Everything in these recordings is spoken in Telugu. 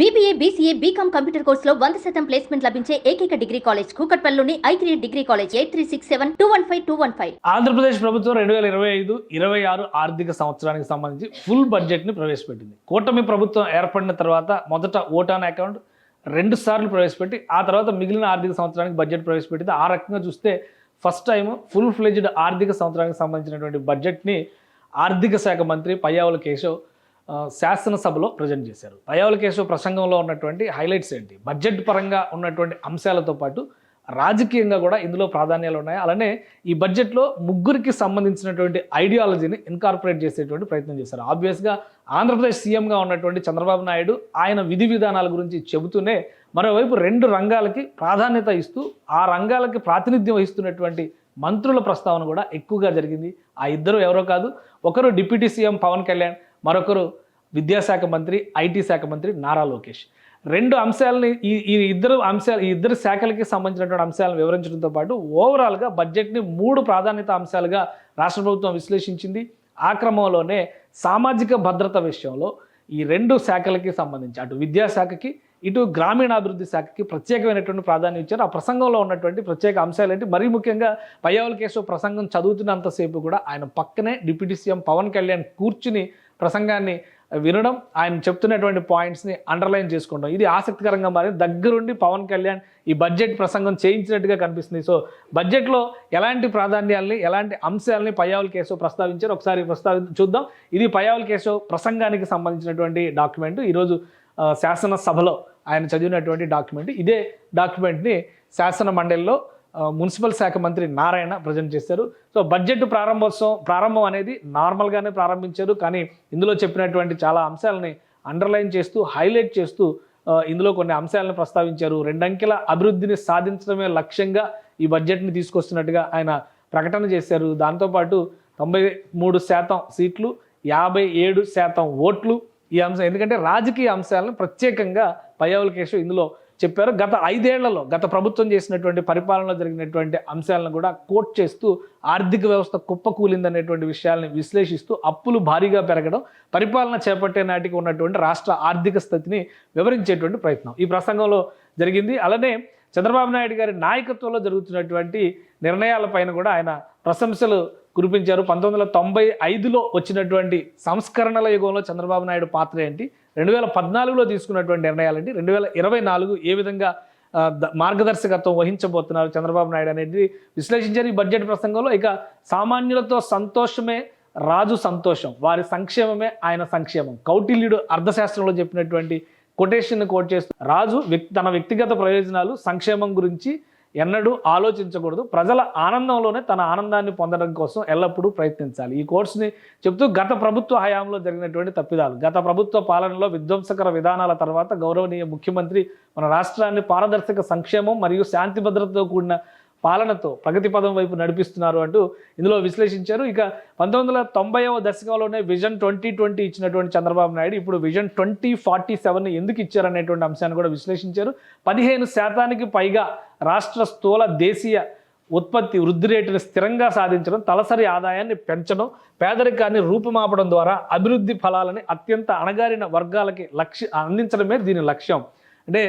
బీబీఏ బీసీఏ బీకామ్ కంప్యూటర్ కోర్సులో వంద శాతం ప్లేస్మెంట్ లభించే ఏకైక degree college కూకట్పల్లిలోని I three degree college eight three six seven two one five two one five Andhra Pradesh ప్రభుత్వం రెండు వేల ఇరవై ఐదు ఇరవై ఆరు ఆర్థిక సంవత్సరానికి సంబంధించి ఫుల్ బడ్జెట్ని ప్రవేశపెట్టింది. కూటమి ప్రభుత్వం ఏర్పడిన తర్వాత మొదట ఓటాన్ అకౌంట్ రెండు సార్లు ప్రవేశపెట్టి ఆ తర్వాత మిగిలిన ఆర్థిక సంవత్సరానికి బడ్జెట్ ప్రవేశపెట్టింది. ఆ రకంగా చూస్తే ఫస్ట్ టైం ఫుల్ ఫ్లెజ్డ్ ఆర్థిక సంవత్సరానికి సంబంధించినటువంటి బడ్జెట్ని ఆర్థిక శాఖ మంత్రి పయ్యావుల కేశవ్ శాసనసభలో ప్రజెంట్ చేశారు. పయ్యావుల కేశవ్ ప్రసంగంలో ఉన్నటువంటి హైలైట్స్ ఏంటి? బడ్జెట్ పరంగా ఉన్నటువంటి అంశాలతో పాటు రాజకీయంగా కూడా ఇందులో ప్రాధాన్యాలు ఉన్నాయి. అలానే ఈ బడ్జెట్లో ముగ్గురికి సంబంధించినటువంటి ఐడియాలజీని ఇన్కార్పొరేట్ చేసేటువంటి ప్రయత్నం చేశారు. ఆబ్వియస్గా ఆంధ్రప్రదేశ్ సీఎంగా ఉన్నటువంటి చంద్రబాబు నాయుడు ఆయన విధి విధానాల గురించి చెబుతూనే మరోవైపు రెండు రంగాలకి ప్రాధాన్యత ఇస్తూ ఆ రంగాలకి ప్రాతినిధ్యం వహిస్తున్నటువంటి మంత్రుల ప్రస్తావన కూడా ఎక్కువగా జరిగింది. ఆ ఇద్దరు ఎవరో కాదు ఒకరు డిప్యూటీ సీఎం పవన్ కళ్యాణ్ మరొకరు విద్యాశాఖ మంత్రి ఐటీ శాఖ మంత్రి నారా లోకేష్. రెండు అంశాలని ఈ ఈ ఇద్దరు అంశాలు ఈ ఇద్దరు శాఖలకి సంబంధించినటువంటి అంశాలను వివరించడంతో పాటు ఓవరాల్గా బడ్జెట్ని మూడు ప్రాధాన్యత అంశాలుగా రాష్ట్ర ప్రభుత్వం విశ్లేషించింది. ఆ క్రమంలోనే సామాజిక భద్రత విషయంలో ఈ రెండు శాఖలకి సంబంధించి అటు విద్యాశాఖకి ఇటు గ్రామీణాభివృద్ధి శాఖకి ప్రత్యేకమైనటువంటి ప్రాధాన్యం ఇచ్చారు. ఆ ప్రసంగంలో ఉన్నటువంటి ప్రత్యేక అంశాలు ఏంటి? మరీ ముఖ్యంగా పయ్యావల కేశవ్ ప్రసంగం చదువుతున్నంతసేపు కూడా ఆయన పక్కనే డిప్యూటీ సీఎం పవన్ కళ్యాణ్ కూర్చుని ప్రసంగాన్ని వినడం ఆయన చెప్తున్నటువంటి పాయింట్స్ని అండర్లైన్ చేసుకోవడం ఇది ఆసక్తికరంగా మారి దగ్గరుండి పవన్ కళ్యాణ్ ఈ బడ్జెట్ ప్రసంగం చేయించినట్టుగా కనిపిస్తుంది. సో బడ్జెట్లో ఎలాంటి ప్రాధాన్యాల్ని ఎలాంటి అంశాలని పయ్యావుల కేశవ్ ప్రస్తావించారు? ఒకసారి ప్రస్తావి చూద్దాం. ఇది పయ్యావుల కేశవ్ ప్రసంగానికి సంబంధించినటువంటి డాక్యుమెంట్ ఈరోజు శాసనసభలో ఆయన చదివినటువంటి డాక్యుమెంట్ ఇదే డాక్యుమెంట్ని శాసన మండలిలో మున్సిపల్ శాఖ మంత్రి నారాయణ ప్రజెంట్ చేశారు. సో బడ్జెట్ ప్రారంభోత్సవం ప్రారంభం అనేది నార్మల్గానే ప్రారంభించారు. కానీ ఇందులో చెప్పినటువంటి చాలా అంశాలని అండర్లైన్ చేస్తూ హైలైట్ చేస్తూ ఇందులో కొన్ని అంశాలను ప్రస్తావించారు. రెండంకెల అభివృద్ధిని సాధించడమే లక్ష్యంగా ఈ బడ్జెట్ని తీసుకొస్తున్నట్టుగా ఆయన ప్రకటన చేశారు. దాంతోపాటు తొంభై మూడు శాతం సీట్లు యాభై ఏడు శాతం ఓట్లు ఈ అంశం ఎందుకంటే రాజకీయ అంశాలను ప్రత్యేకంగా పయ్యావుల కేశవ్ ఇందులో చెప్పారు. గత ఐదేళ్ళలో గత ప్రభుత్వం చేసినటువంటి పరిపాలనలో జరిగినటువంటి అంశాలను కూడా కోట్ చేస్తూ ఆర్థిక వ్యవస్థ కుప్పకూలిందనేటువంటి విషయాల్ని విశ్లేషిస్తూ అప్పులు భారీగా పెరగడం పరిపాలన చేపట్టే నాటికి ఉన్నటువంటి రాష్ట్ర ఆర్థిక స్థితిని వివరించేటువంటి ప్రయత్నం. ఈ ప్రసంగంలో జరిగింది. అలానే చంద్రబాబు నాయుడు గారి నాయకత్వంలో జరుగుతున్నటువంటి నిర్ణయాలపైన కూడా ఆయన ప్రశంసలు కురిపించారు. పంతొమ్మిది వందల తొంభై ఐదులో వచ్చినటువంటి సంస్కరణల యుగంలో చంద్రబాబు నాయుడు పాత్ర ఏంటి? రెండు వేల పద్నాలుగులో తీసుకున్నటువంటి నిర్ణయాలు రెండు వేల ఇరవై నాలుగు ఏ విధంగా మార్గదర్శకత్వం వహించబోతున్నారు చంద్రబాబు నాయుడు అనేది విశ్లేషించారు ఈ బడ్జెట్ ప్రసంగంలో. ఇక సామాన్యులతో సంతోషమే రాజు సంతోషం వారి సంక్షేమమే ఆయన సంక్షేమం. కౌటిల్యుడు అర్థశాస్త్రంలో చెప్పినటువంటి కొటేషన్ కోట్ చేస్తూ రాజు తన వ్యక్తిగత ప్రయోజనాలు సంక్షేమం గురించి ఎన్నడూ ఆలోచించకూడదు. ప్రజల ఆనందంలోనే తన ఆనందాన్ని పొందడం కోసం ఎల్లప్పుడూ ప్రయత్నించాలి. ఈ కోర్సుని చెప్తూ గత ప్రభుత్వ హయాంలో జరిగినటువంటి తప్పిదాలు. గత ప్రభుత్వ పాలనలో విధ్వంసకర విధానాల తర్వాత గౌరవనీయ ముఖ్యమంత్రి మన రాష్ట్రాన్ని పారదర్శక సంక్షేమం మరియు శాంతి భద్రతతో కూడిన పాలనతో ప్రగతి పదం వైపు నడిపిస్తున్నారు అంటూ ఇందులో విశ్లేషించారు. ఇక పంతొమ్మిది వందల తొంభైవ దశకంలోనే విజన్ ట్వంటీ ట్వంటీ ఇచ్చినటువంటి చంద్రబాబు నాయుడు ఇప్పుడు విజన్ ట్వంటీ ఫార్టీ సెవెన్ ఎందుకు ఇచ్చారనేటువంటి అంశాన్ని కూడా విశ్లేషించారు. పదిహేను శాతానికి పైగా రాష్ట్ర స్థూల దేశీయ ఉత్పత్తి వృద్ధి రేటును స్థిరంగా సాధించడం తలసరి ఆదాయాన్ని పెంచడం పేదరికాన్ని రూపుమాపడం ద్వారా అభివృద్ధి ఫలాలని అత్యంత అణగారిన వర్గాలకి లక్ష్య అందించడమే దీని లక్ష్యం. అంటే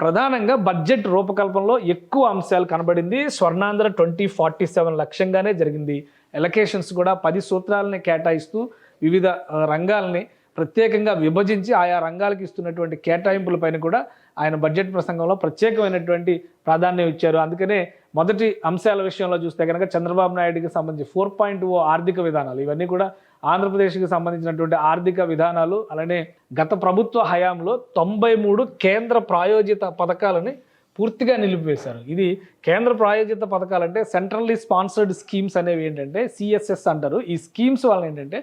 ప్రధానంగా బడ్జెట్ రూపకల్పనలో ఎక్కువ అంశాలు కనబడింది. స్వర్ణాంధ్ర ట్వంటీ ఫార్టీ సెవెన్ లక్ష్యంగానే జరిగింది. ఎలకేషన్స్ కూడా పది సూత్రాలని కేటాయిస్తూ వివిధ రంగాలని రంగాల్ని ప్రత్యేకంగా విభజించి ఆయా రంగాలకు ఇస్తున్నటువంటి కేటాయింపులపైన కూడా ఆయన బడ్జెట్ ప్రసంగంలో ప్రత్యేకమైనటువంటి ప్రాధాన్యం ఇచ్చారు. అందుకనే మొదటి అంశాల విషయంలో చూస్తే కనుక చంద్రబాబు నాయుడికి సంబంధించి ఫోర్ పాయింట్ ఓ ఆర్థిక విధానాలు ఇవన్నీ కూడా ఆంధ్రప్రదేశ్కి సంబంధించినటువంటి ఆర్థిక విధానాలు అలానే గత ప్రభుత్వ హయాంలో తొంభై మూడు కేంద్ర ప్రాయోజిత పథకాలని పూర్తిగా నిలిపివేశారు. ఇది కేంద్ర ప్రాయోజిత పథకాలు అంటే సెంట్రల్లీ స్పాన్సర్డ్ స్కీమ్స్ అనేవి ఏంటంటే సిఎస్ఎస్ అంటారు. ఈ స్కీమ్స్ వల్ల ఏంటంటే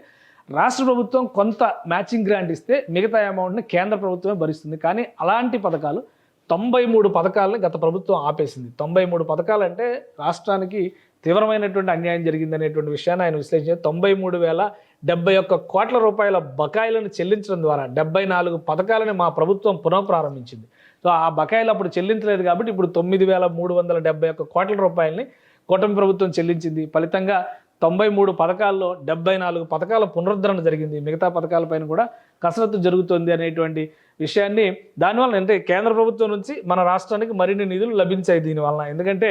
రాష్ట్ర ప్రభుత్వం కొంత మ్యాచింగ్ గ్రాంట్ ఇస్తే మిగతా అమౌంట్ని కేంద్ర ప్రభుత్వమే భరిస్తుంది. కానీ అలాంటి పథకాలు తొంభై మూడు పథకాలని గత ప్రభుత్వం ఆపేసింది. తొంభై మూడు పథకాలంటే రాష్ట్రానికి తీవ్రమైనటువంటి అన్యాయం జరిగింది అనేటువంటి విషయాన్ని ఆయన విశ్లేషించారు. తొంభై మూడు వేల డెబ్బై ఒక్క కోట్ల రూపాయల బకాయిలను చెల్లించడం ద్వారా డెబ్బై నాలుగు పథకాలను మా ప్రభుత్వం పునఃప్రారంభించింది. సో ఆ బకాయిలు అప్పుడు చెల్లించలేదు కాబట్టి ఇప్పుడు తొమ్మిది వేల మూడు వందల డెబ్బై ఒక్క కోట్ల రూపాయలని కూటమి ప్రభుత్వం చెల్లించింది. ఫలితంగా తొంభై మూడు పథకాల్లో డెబ్బై నాలుగు పథకాల పునరుద్ధరణ జరిగింది. మిగతా పథకాలపైన కూడా కసరత్తు జరుగుతుంది అనేటువంటి విషయాన్ని దానివల్ల అంటే కేంద్ర ప్రభుత్వం నుంచి మన రాష్ట్రానికి మరిన్ని నిధులు లభించాయి దీనివల్ల ఎందుకంటే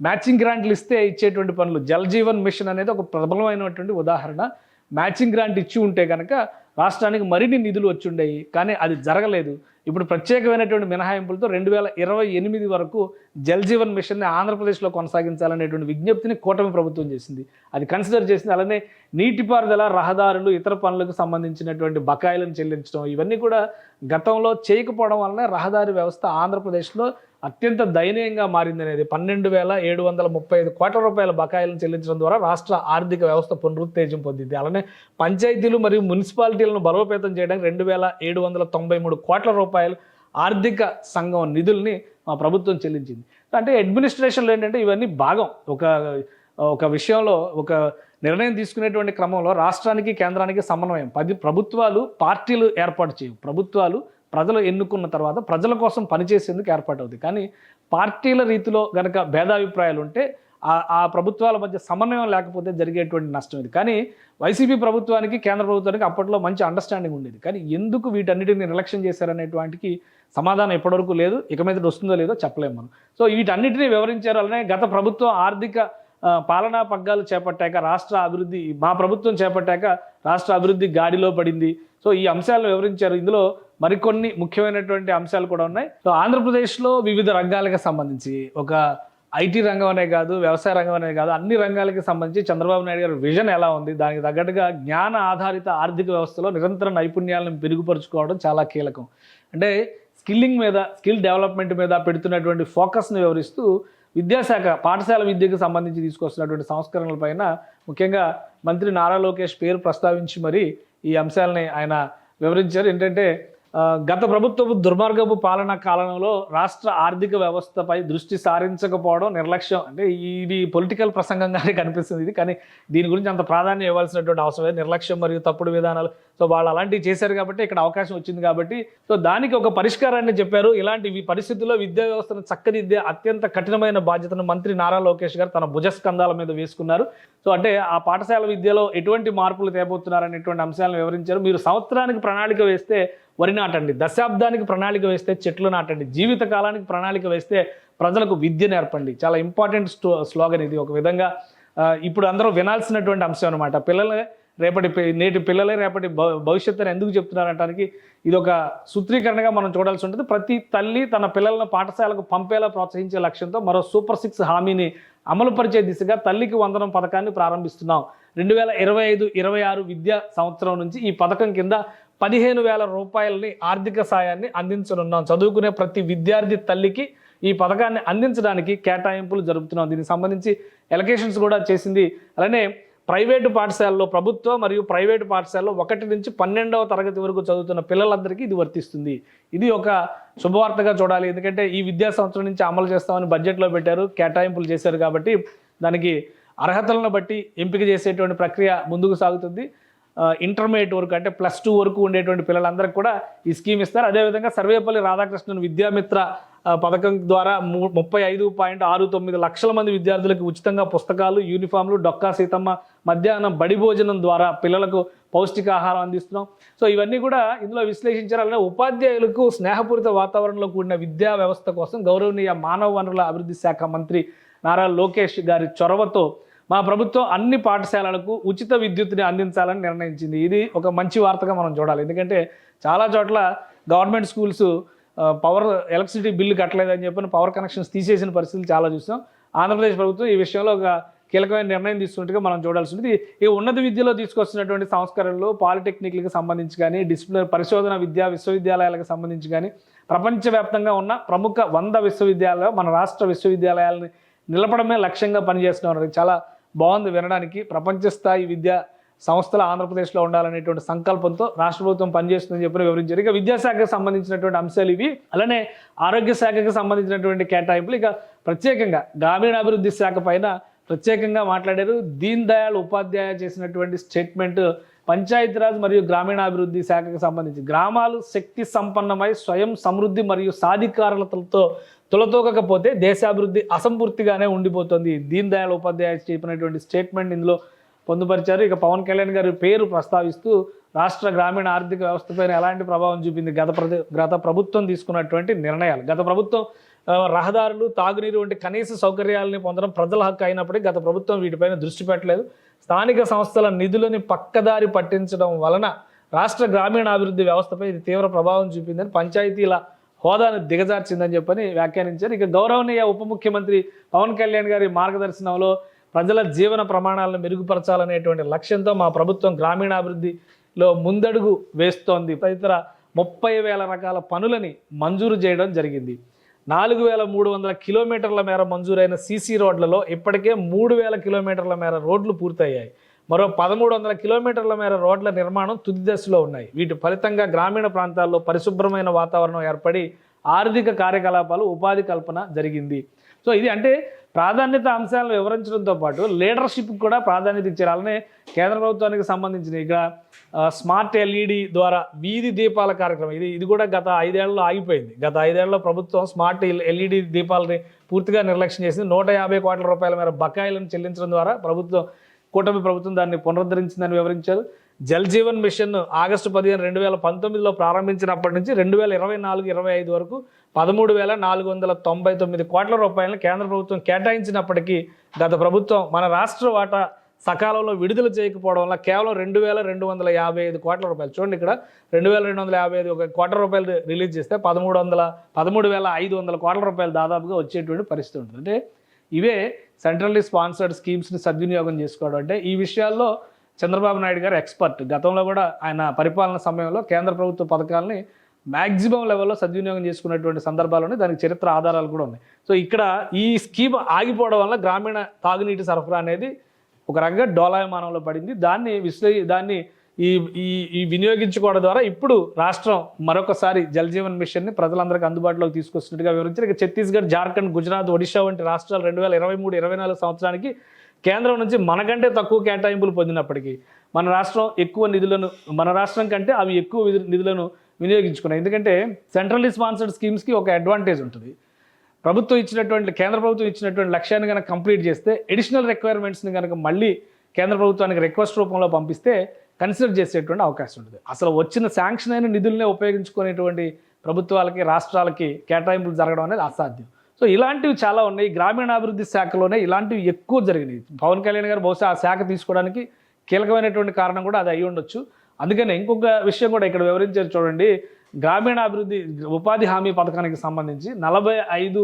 మ్యాచింగ్ గ్రాంట్లు ఇస్తే ఇచ్చేటువంటి పనులు. జలజీవన్ మిషన్ అనేది ఒక ప్రబలమైనటువంటి ఉదాహరణ. మ్యాచింగ్ గ్రాంట్ ఇచ్చి ఉంటే కనుక రాష్ట్రానికి మరిన్ని నిధులు వచ్చి ఉండేవి కానీ అది జరగలేదు. ఇప్పుడు ప్రత్యేకమైనటువంటి మినహాయింపులతో రెండు వేల ఇరవై ఎనిమిది వరకు జల్ జీవన్ మిషన్ని ఆంధ్రప్రదేశ్లో కొనసాగించాలనేటువంటి విజ్ఞప్తిని కూటమి ప్రభుత్వం చేసింది. అది కన్సిడర్ చేసింది. అలానే నీటిపారుదల రహదారులు ఇతర పనులకు సంబంధించినటువంటి బకాయిలను చెల్లించడం ఇవన్నీ కూడా గతంలో చేయకపోవడం వలన రహదారి వ్యవస్థ ఆంధ్రప్రదేశ్లో అత్యంత దయనీయంగా మారిందనేది. పన్నెండు వేల ఏడు వందల ముప్పై ఐదు కోట్ల రూపాయల బకాయిలను చెల్లించడం ద్వారా రాష్ట్ర ఆర్థిక వ్యవస్థ పునరుత్తేజం పొందింది. అలానే పంచాయతీలు మరియు మున్సిపాలిటీలను బలోపేతం చేయడానికి రెండు వేల ఏడు వందల తొంభై మూడు కోట్ల రూపాయలు ఆర్థిక సంఘం నిధుల్ని మా ప్రభుత్వం చెల్లించింది. అంటే అడ్మినిస్ట్రేషన్లో ఏంటంటే ఇవన్నీ భాగం. ఒక ఒక విషయంలో ఒక నిర్ణయం తీసుకునేటువంటి క్రమంలో రాష్ట్రానికి కేంద్రానికి సమన్వయం. పది ప్రభుత్వాలు పార్టీలు ఏర్పాటు చేయవు. ప్రభుత్వాలు ప్రజలు ఎన్నుకున్న తర్వాత ప్రజల కోసం పనిచేసేందుకు ఏర్పాటు అవుతుంది కానీ పార్టీల రీతిలో గనక భేదాభిప్రాయాలు ఉంటే ఆ ప్రభుత్వాల మధ్య సమన్వయం లేకపోతే జరిగేటువంటి నష్టం ఇది. కానీ వైసీపీ ప్రభుత్వానికి కేంద్ర ప్రభుత్వానికి అప్పట్లో మంచి అండర్స్టాండింగ్ ఉండేది. కానీ ఎందుకు వీటన్నిటిని నిర్లక్ష్యం చేశారనేటువంటికి సమాధానం ఎప్పటివరకు లేదు. ఇక మీద వస్తుందో లేదో చెప్పలేము మనం. సో వీటన్నిటిని వివరించారు. అలానే గత ప్రభుత్వం ఆర్థిక పాలనా పగ్గాలు చేపట్టాక రాష్ట్ర అభివృద్ధి మా ప్రభుత్వం చేపట్టాక రాష్ట్ర అభివృద్ధి గాడిలో పడింది. సో ఈ అంశాలను వివరించారు. ఇందులో మరికొన్ని ముఖ్యమైనటువంటి అంశాలు కూడా ఉన్నాయి. సో ఆంధ్రప్రదేశ్లో వివిధ రంగాలకు సంబంధించి ఒక ఐటీ రంగం అనే కాదు వ్యవసాయ రంగం అనే కాదు అన్ని రంగాలకి సంబంధించి చంద్రబాబు నాయుడు గారి విజన్ ఎలా ఉంది? దానికి తగ్గట్టుగా జ్ఞాన ఆధారిత ఆర్థిక వ్యవస్థలో నిరంతర నైపుణ్యాలను మెరుగుపరుచుకోవడం చాలా కీలకం. అంటే స్కిల్లింగ్ మీద స్కిల్ డెవలప్మెంట్ మీద పెడుతున్నటువంటి ఫోకస్ను వివరిస్తూ విద్యాశాఖ పాఠశాల విద్యకు సంబంధించి తీసుకొస్తున్నటువంటి సంస్కరణలపైన ముఖ్యంగా మంత్రి నారా లోకేష్ పేరు ప్రస్తావించి మరి ఈ అంశాలని ఆయన వివరించారు. ఏంటంటే గత ప్రభుత్వపు దుర్మార్గపు పాలన కాలంలో రాష్ట్ర ఆర్థిక వ్యవస్థపై దృష్టి సారించకపోవడం నిర్లక్ష్యం. అంటే ఇది పొలిటికల్ ప్రసంగంగానే కనిపిస్తుంది ఇది. కానీ దీని గురించి అంత ప్రాధాన్యం ఇవ్వాల్సినటువంటి అవసరం లేదు. నిర్లక్ష్యం మరియు తప్పుడు విధానాలు. సో వాళ్ళు అలాంటివి చేశారు కాబట్టి ఇక్కడ అవకాశం వచ్చింది కాబట్టి. సో దానికి ఒక పరిష్కారాన్ని చెప్పారు. ఇలాంటి పరిస్థితుల్లో విద్యా వ్యవస్థను చక్కదిద్దే అత్యంత కఠినమైన బాధ్యతను మంత్రి నారా లోకేష్ గారు తన భుజస్కంధాల మీద వేసుకున్నారు. సో అంటే ఆ పాఠశాల విద్యలో ఎటువంటి మార్పులు తేబోతున్నారనేటువంటి అంశాలను వివరించారు. మీరు సంవత్సరానికి ప్రణాళిక వేస్తే వరి నాటండి. దశాబ్దానికి ప్రణాళిక వేస్తే చెట్లు నాటండి. జీవిత కాలానికి ప్రణాళిక వేస్తే ప్రజలకు విద్య నేర్పండి. చాలా ఇంపార్టెంట్ స్టో స్లోగన్ ఇది. ఒక విధంగా ఇప్పుడు అందరూ వినాల్సినటువంటి అంశం అనమాట పిల్లలే రేపటి నేటి పిల్లలే రేపటి భ- భవిష్యత్తుని ఎందుకు చెప్తున్నారంటానికి ఇది ఒక సూత్రీకరణగా మనం చూడాల్సి ఉంటుంది. ప్రతి తల్లి తన పిల్లలను పాఠశాలకు పంపేలా ప్రోత్సహించే లక్ష్యంతో మరో సూపర్ సిక్స్ హామీని అమలుపరిచే దిశగా తల్లికి వందనం పథకాన్ని ప్రారంభిస్తున్నాం. రెండు వేల ఇరవై ఐదు ఇరవై ఆరు విద్యా సంవత్సరం నుంచి ఈ పథకం కింద పదిహేను వేల రూపాయలని ఆర్థిక సాయాన్ని అందించనున్నాం. చదువుకునే ప్రతి విద్యార్థి తల్లికి ఈ పథకాన్ని అందించడానికి కేటాయింపులు జరుపుతున్నాం. దీనికి సంబంధించి ఎలకేషన్స్ కూడా చేసింది. అలానే ప్రైవేటు పాఠశాలలో ప్రభుత్వ మరియు ప్రైవేటు పాఠశాలలో ఒకటి నుంచి పన్నెండవ తరగతి వరకు చదువుతున్న పిల్లలందరికీ ఇది వర్తిస్తుంది. ఇది ఒక శుభవార్తగా చూడాలి. ఎందుకంటే ఈ విద్యా సంవత్సరం నుంచి అమలు చేస్తామని బడ్జెట్లో పెట్టారు కేటాయింపులు చేశారు కాబట్టి దానికి అర్హతలను బట్టి ఎంపిక చేసేటువంటి ప్రక్రియ ముందుకు సాగుతుంది. ఇంటర్మీడియట్ వరకు అంటే ప్లస్ టూ వరకు ఉండేటువంటి పిల్లలందరికీ కూడా ఈ స్కీమ్ ఇస్తారు. అదేవిధంగా సర్వేపల్లి రాధాకృష్ణన్ విద్యామిత్ర పథకం ద్వారా ముప్పై ఐదు పాయింట్ ఆరు తొమ్మిది లక్షల మంది విద్యార్థులకు ఉచితంగా పుస్తకాలు యూనిఫామ్లు డొక్కా సీతమ్మ మధ్యాహ్నం బడి భోజనం ద్వారా పిల్లలకు పౌష్టికాహారం అందిస్తున్నాం. సో ఇవన్నీ కూడా ఇందులో విశ్లేషించారు. అలాగే ఉపాధ్యాయులకు స్నేహపూరిత వాతావరణంలో కూడిన విద్యా వ్యవస్థ కోసం గౌరవనీయ మానవ వనరుల అభివృద్ధి శాఖ మంత్రి నారా లోకేష్ గారి చొరవతో మా ప్రభుత్వం అన్ని పాఠశాలలకు ఉచిత విద్యుత్ని అందించాలని నిర్ణయించింది. ఇది ఒక మంచి వార్తగా మనం చూడాలి. ఎందుకంటే చాలా చోట్ల government schools power electricity bill కట్టలేదని చెప్పి పవర్ కనెక్షన్స్ తీసేసిన పరిస్థితులు చాలా చూసాం. ఆంధ్రప్రదేశ్ ప్రభుత్వం ఈ విషయంలో ఒక కీలకమైన నిర్ణయం తీసుకున్నట్టుగా మనం చూడాల్సి ఉంటుంది. ఈ ఉన్నత విద్యలో తీసుకొస్తున్నటువంటి సంస్కరణలు పాలిటెక్నిక్లకు సంబంధించి కానీ డిసిప్లిన్ పరిశోధన విద్యా విశ్వవిద్యాలయాలకు సంబంధించి కానీ ప్రపంచవ్యాప్తంగా ఉన్న ప్రముఖ వంద విశ్వవిద్యాలయాలు మన రాష్ట్ర విశ్వవిద్యాలయాలని నిలపడమే లక్ష్యంగా పనిచేస్తున్నారు. చాలా బాగుంది వినడానికి. ప్రపంచ స్థాయి విద్యా సంస్థలు ఆంధ్రప్రదేశ్లో ఉండాలనేటువంటి సంకల్పంతో రాష్ట్ర ప్రభుత్వం పనిచేస్తుందని చెప్పి వివరించారు. ఇక విద్యాశాఖకు సంబంధించినటువంటి అంశాలు ఇవి. అలానే ఆరోగ్య శాఖకు సంబంధించినటువంటి కేటాయింపులు. ఇక ప్రత్యేకంగా గ్రామీణాభివృద్ధి శాఖ పైన ప్రత్యేకంగా మాట్లాడారు. దీన్ దయాళ్ ఉపాధ్యాయ చేసినటువంటి స్టేట్మెంట్ పంచాయతీరాజ్ మరియు గ్రామీణాభివృద్ధి శాఖకు సంబంధించి గ్రామాలు శక్తి సంపన్నమై స్వయం సమృద్ధి మరియు సాధికారతలతో తులతూగకపోతే దేశాభివృద్ధి అసంపూర్తిగానే ఉండిపోతుంది. దీన్ దయాళ్ ఉపాధ్యాయ చెప్పినటువంటి స్టేట్మెంట్ ఇందులో పొందుపరిచారు. ఇక పవన్ కళ్యాణ్ గారి పేరు ప్రస్తావిస్తూ రాష్ట్ర గ్రామీణ ఆర్థిక వ్యవస్థపైన ఎలాంటి ప్రభావం చూపింది? గత గత ప్రభుత్వం తీసుకున్నటువంటి నిర్ణయాలు. గత ప్రభుత్వం రహదారులు తాగునీరు వంటి కనీస సౌకర్యాలని పొందడం ప్రజల హక్కు అయినప్పటికీ గత ప్రభుత్వం వీటిపైన దృష్టి పెట్టలేదు. స్థానిక సంస్థల నిధులని పక్కదారి పట్టించడం వలన రాష్ట్ర గ్రామీణాభివృద్ధి వ్యవస్థపై ఇది తీవ్ర ప్రభావం చూపిందని పంచాయతీల హోదాను దిగజార్చిందని చెప్పని వ్యాఖ్యానించారు. ఇక గౌరవనీయ ఉప ముఖ్యమంత్రి పవన్ కళ్యాణ్ గారి మార్గదర్శనంలో ప్రజల జీవన ప్రమాణాలను మెరుగుపరచాలనేటువంటి లక్ష్యంతో మా ప్రభుత్వం గ్రామీణాభివృద్ధిలో ముందడుగు వేస్తోంది. తదితర ముప్పై వేల రకాల పనులని మంజూరు చేయడం జరిగింది. నాలుగు వేల మూడు వందల కిలోమీటర్ల మేర మంజూరైన సీసీ రోడ్లలో ఇప్పటికే మూడు వేల కిలోమీటర్ల మేర రోడ్లు పూర్తయ్యాయి. మరో పదమూడు వందల కిలోమీటర్ల మేర రోడ్ల నిర్మాణం తుది దశలో ఉన్నాయి. వీటి ఫలితంగా గ్రామీణ ప్రాంతాల్లో పరిశుభ్రమైన వాతావరణం ఏర్పడి ఆర్థిక కార్యకలాపాలు ఉపాధి కల్పన జరిగింది. సో ఇది అంటే ప్రాధాన్యత అంశాలను వివరించడంతో పాటు లీడర్షిప్ కూడా ప్రాధాన్యత ఇచ్చారు. అలానే కేంద్ర ప్రభుత్వానికి సంబంధించిన ఇక్కడ స్మార్ట్ ఎల్ఈడి ద్వారా వీధి దీపాల కార్యక్రమం. ఇది ఇది కూడా గత ఐదేళ్ళలో ఆగిపోయింది. గత ఐదేళ్ళలో ప్రభుత్వం స్మార్ట్ ఎల్ఈడి దీపాలని పూర్తిగా నిర్లక్ష్యం చేసింది. నూట యాభై కోట్ల రూపాయల మేర బకాయిలను చెల్లించడం ద్వారా ప్రభుత్వం కూటమి ప్రభుత్వం దాన్ని పునరుద్ధరించిందని వివరించారు. జల్ జీవన్ మిషన్ ఆగస్టు పదిహేను రెండు వేల పంతొమ్మిదిలో ప్రారంభించినప్పటి నుంచి రెండు వేల ఇరవై నాలుగు ఇరవై ఐదు వరకు పదమూడు వేల నాలుగు వందల తొంభై తొమ్మిది కోట్ల రూపాయలను కేంద్ర ప్రభుత్వం కేటాయించినప్పటికీ గత ప్రభుత్వం మన రాష్ట్ర వాటా సకాలంలో విడుదల చేయకపోవడం వల్ల కేవలం రెండు వేల రెండు వందల యాభై ఐదు కోట్ల రూపాయలు. చూడండి ఇక్కడ రెండు వేల రెండు వందల యాభై ఐదు ఒక కోట్ల రూపాయలు రిలీజ్ చేస్తే పదమూడు వందల పదమూడు వేల ఐదు వందల కోట్ల రూపాయలు దాదాపుగా వచ్చేటువంటి పరిస్థితి ఉంటుంది. అంటే ఇవే సెంట్రల్లీ స్పాన్సర్డ్ స్కీమ్స్ని సద్వినియోగం చేసుకోవడం. అంటే ఈ విషయాల్లో చంద్రబాబు నాయుడు గారు ఎక్స్పర్ట్ గతంలో కూడా ఆయన పరిపాలన సమయంలో కేంద్ర ప్రభుత్వ పథకాలని మ్యాక్సిమం లెవెల్లో సద్వినియోగం చేసుకున్నటువంటి సందర్భాలు ఉన్నాయి. దానికి చరిత్ర ఆధారాలు కూడా ఉన్నాయి. సో ఇక్కడ ఈ స్కీమ్ ఆగిపోవడం వల్ల గ్రామీణ తాగునీటి సరఫరా అనేది ఒక రకంగా డోలాయమానంలో పడింది. దాన్ని విశ్లే దాన్ని ఈ ఈ ఈ వినియోగించుకోవడం ద్వారా ఇప్పుడు రాష్ట్రం మరొకసారి జలజీవన్ మిషన్ని ప్రజలందరికీ అందుబాటులోకి తీసుకొస్తున్నట్టుగా వివరించారు. ఇక ఛత్తీస్గఢ్ జార్ఖండ్ గుజరాత్ ఒడిశా వంటి రాష్ట్రాలు రెండు వేల ఇరవై మూడు ఇరవై నాలుగు సంవత్సరానికి కేంద్రం నుంచి మనకంటే తక్కువ కేటాయింపులు పొందినప్పటికీ మన రాష్ట్రం ఎక్కువ నిధులను మన రాష్ట్రం కంటే అవి ఎక్కువ నిధులను వినియోగించుకున్నాయి. ఎందుకంటే సెంట్రల్లీ స్పాన్సర్డ్ స్కీమ్స్కి ఒక అడ్వాంటేజ్ ఉంటుంది. ప్రభుత్వం ఇచ్చినటువంటి కేంద్ర ప్రభుత్వం ఇచ్చినటువంటి లక్ష్యాన్ని కనుక కంప్లీట్ చేస్తే ఎడిషనల్ రిక్వైర్మెంట్స్ని కనుక మళ్ళీ కేంద్ర ప్రభుత్వానికి రిక్వెస్ట్ రూపంలో పంపిస్తే కన్సిడర్ చేసేటువంటి అవకాశం ఉంటుంది. అసలు వచ్చిన శాంక్షన్ అయిన నిధులనే ఉపయోగించుకునేటువంటి ప్రభుత్వాలకి రాష్ట్రాలకి కేటాయింపులు జరగడం అనేది అసాధ్యం. సో ఇలాంటివి చాలా ఉన్నాయి. గ్రామీణాభివృద్ధి శాఖలోనే ఇలాంటివి ఎక్కువ జరిగినాయి. పవన్ కళ్యాణ్ గారు బహుశా ఆ శాఖ తీసుకోవడానికి కీలకమైనటువంటి కారణం కూడా అది అయి ఉండొచ్చు. అందుకని ఇంకొక విషయం కూడా ఇక్కడ వివరించారు చూడండి. గ్రామీణాభివృద్ధి ఉపాధి హామీ పథకానికి సంబంధించి నలభై ఐదు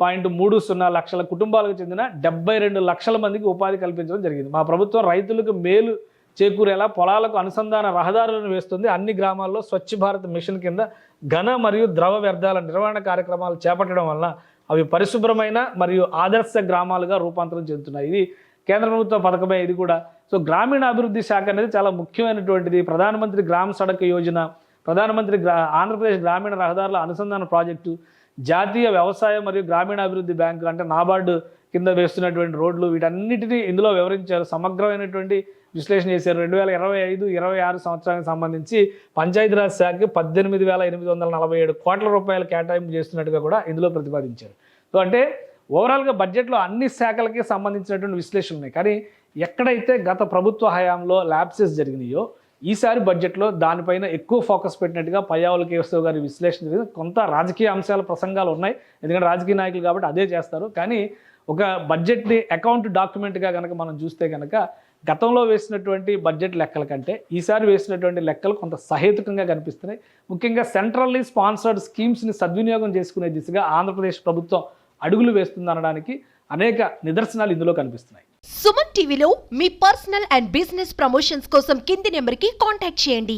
పాయింట్ మూడు సున్నా లక్షల కుటుంబాలకు చెందిన డెబ్బై రెండు లక్షల మందికి ఉపాధి కల్పించడం జరిగింది. మా ప్రభుత్వం రైతులకు మేలు చేకూరేలా పొలాలకు అనుసంధాన రహదారులను వేస్తుంది. అన్ని గ్రామాల్లో స్వచ్ఛ భారత్ మిషన్ కింద ఘన మరియు ద్రవ వ్యర్థాల నిర్వహణ కార్యక్రమాలు చేపట్టడం వలన అవి పరిశుభ్రమైన మరియు ఆదర్శ గ్రామాలుగా రూపాంతరం చెందుతున్నాయి. ఇది కేంద్ర ప్రభుత్వ పథకమే ఇది కూడా. సో గ్రామీణ అభివృద్ధి శాఖ అనేది చాలా ముఖ్యమైనటువంటిది. ప్రధానమంత్రి గ్రామ సడక్ యోజన ప్రధానమంత్రి గ్రా ఆంధ్రప్రదేశ్ గ్రామీణ రహదారుల అనుసంధాన ప్రాజెక్టు జాతీయ వ్యవసాయ మరియు గ్రామీణాభివృద్ధి బ్యాంకు అంటే నాబార్డు కింద వేస్తున్నటువంటి రోడ్లు వీటన్నిటినీ ఇందులో వివరించారు. సమగ్రమైనటువంటి విశ్లేషణ చేశారు. రెండు వేల ఇరవై ఐదు ఇరవై ఆరు సంవత్సరానికి సంబంధించి పంచాయతీరాజ్ శాఖకి పద్దెనిమిది వేల ఎనిమిది వందల నలభై ఏడు కోట్ల రూపాయలు కేటాయింపు చేస్తున్నట్టుగా కూడా ఇందులో ప్రతిపాదించారు. సో అంటే ఓవరాల్గా బడ్జెట్లో అన్ని శాఖలకి సంబంధించినటువంటి విశ్లేషణ ఉన్నాయి. కానీ ఎక్కడైతే గత ప్రభుత్వ హయాంలో ల్యాబ్సెస్ జరిగినాయో ఈసారి బడ్జెట్లో దానిపైన ఎక్కువ ఫోకస్ పెట్టినట్టుగా పయ్యావుల కేశవ్ గారి విశ్లేషణ జరిగింది కొంత రాజకీయ అంశాల ప్రసంగాలు ఉన్నాయి. ఎందుకంటే రాజకీయ నాయకులు కాబట్టి అదే చేస్తారు. కానీ ఒక బడ్జెట్ని అకౌంట్ డాక్యుమెంట్గా కనుక మనం చూస్తే కనుక గతంలో వేసినటువంటి బడ్జెట్ లెక్కల కంటే ఈసారి వేసినటువంటి లెక్కలు కొంత సహేతుకంగా కనిపిస్తున్నాయి. ముఖ్యంగా సెంట్రల్లీ స్పాన్సర్డ్ స్కీమ్స్ని సద్వినియోగం చేసుకునే దిశగా ఆంధ్రప్రదేశ్ ప్రభుత్వం అడుగులు వేస్తుందనడానికి అనేక నిదర్శనాలు ఇందులో కనిపిస్తున్నాయి. సుమన్ టీవీలో మీ పర్సనల్ అండ్ బిజినెస్ ప్రమోషన్స్ కోసం కింది నెంబర్కి కాంటాక్ట్ చేయండి.